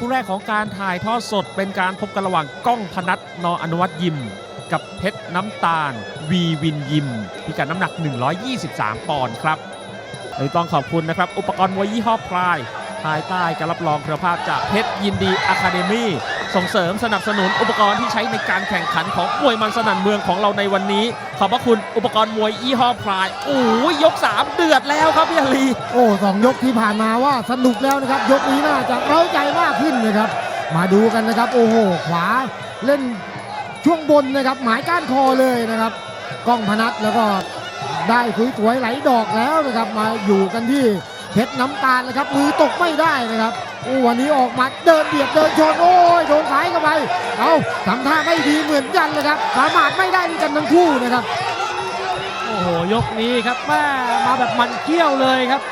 คู่แรกของการถ่ายทอดสดเป็นการพบกันระหว่างก้องพนัทนอนุวัตยิม กับเพชรน้ำตาล วีวินยิม พิกัดน้ำหนัก 123 ปอนด์ครับเลต้องขอบคุณนะครับ อุปกรณ์มวยยี่ห้อพรายภายใต้การรับรองคุณภาพจากเพชรยินดีอะคาเดมี่ส่งเสริมสนับสนุนอุปกรณ์ที่ใช้ในการแข่งขันของมวยมันสนั่นเมืองของเราในวันนี้ ขอบพระคุณอุปกรณ์มวยยี่ห้อพรายโอ้ยยก 3 เดือดแล้วครับพี่อาลีโอ้สองยกที่ผ่านมาว่าสนุกแล้วนะครับ ยกนี้น่าจะเร้าใจมากขึ้นนะครับ มาดูกันนะครับ โอ้โห ขวาเล่นช่วงบนนะครับ หมายก้านคอเลยนะครับกล้องพนัทแล้วก็ได้สวยๆไหลดอกแล้วนะครับ มาอยู่กันที่ เพชรน้ำตาลนะครับมือตกไม่ได้นะครับโอ้วันนี้ออกมาเดินเบียดเดินชนโอ้ยโดนซ้ายเข้าไปเอาทำท่าไม่ดีเหมือนกันเลยครับสามารถไม่ได้ด้วยกันทั้งคู่นะครับโอ้โหยกนี้ครับแม่มาแบบมันเกี้ยวเลยครับ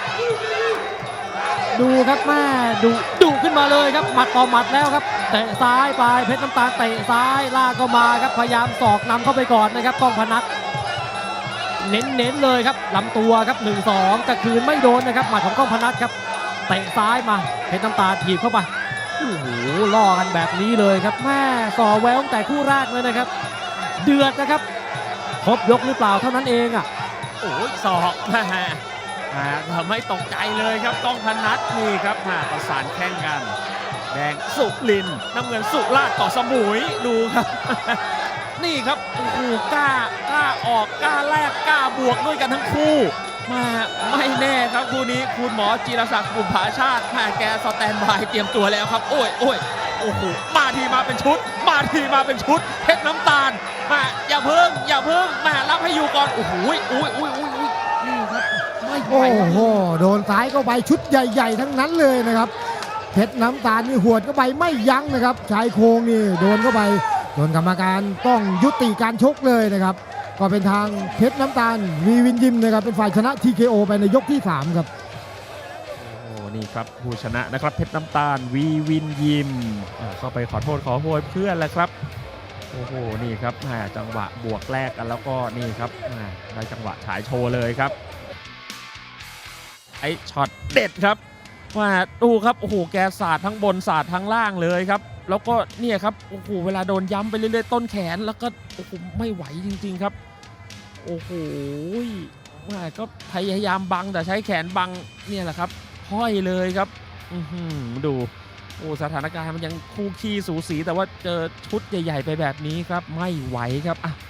ดูครับแม่ดุดุขึ้นมาเลยครับหมัดต่อหมัดแล้วครับเตะซ้ายไปเพชรน้ำตาลเตะซ้ายลากเข้ามาครับพยายามศอกนำเข้าไปก่อนนะครับกล้องพนัท เน้นๆเลยครับลำตัวครับ1 2แต่คืนไม่โดนนะครับหมัดของก้องพนัทครับเตะซ้ายมาเพชรน้ำตาถีบเข้าไปโอ้โหล่อกันแบบนี้เลยครับแม่ต่อแววตั้งแต่คู่แรกเลยนะครับ เดือดนะครับครบยกหรือเปล่าเท่านั้นเองอะโอ้ยศอกแม่อ่าทำให้ตกใจเลยครับก้องพนัทนี่ครับมาประสานแข้งกัน แดงสุรินน้ำเงินสุราษฎร์เกาะสมุยดูครับ นี่ครับโอ้โหกล้า ออกกล้าแลกกล้าบวกด้วยกันทั้งคู่มาไม่แน่ครับคู่นี้คุณหมอจีรศักดิ์บุญผาชาติแม่แกสแตนบายเตรียมตัวแล้วครับ โอ้ยโอ้ยโอ้โหมาทีมาเป็นชุด มาทีมาเป็นชุดเพชรน้ำตาลมาอย่าเพิ่งอย่าเพิ่งมารับให้อยู่ก่อนโอ้โหอุ้ยอุ้ยอุ้ยอุ้ยนี่ครับไม่ไหวโอ้โหโดนซ้ายเข้าไปชุดใหญ่ๆ ทั้งนั้นเลยนะครับเพชรน้ำตาลนี่หวดเข้าไปไม่ยั้งนะครับชายโครงนี่โดนเข้าไปโดนกรรมการต้องยุติการชกเลยนะครับ ก็เป็นทางเพชรน้ำตาลวีวินยิมนะครับเป็นฝ่ายชนะ TKO ไปในยกที่ 3 ครับโอ้นี่ครับผู้ชนะนะครับเพชรน้ำตาลวีวินยิมเข้าไปขอโทษขอโพยเพื่อนแล้วครับโอ้โหนี่ครับแจังหวะบวกแรกกันแล้วก็นี่ครับได้จังหวะฉายโชว์เลยครับไอช็อตเด็ดครับว่าดูครับโอ้โหแกสาดทั้งบนสาดทั้งล่างเลยครับ แล้วก็เนี่ยครับโอ้โหเวลาโดนย้ำไปเรื่อยๆต้นแขนแล้วก็โอ้โหไม่ไหวจริง ๆครับ โอ้โหก็พยายามบังแต่ใช้แขนบังเนี่ยแหละครับ ห้อยเลยครับอือหือดูโอ้สถานการณ์มันยังคู่ขี้สูสีแต่ว่าเจอชุดใหญ่ ๆ ไปแบบนี้ครับ ไม่ไหวครับอะ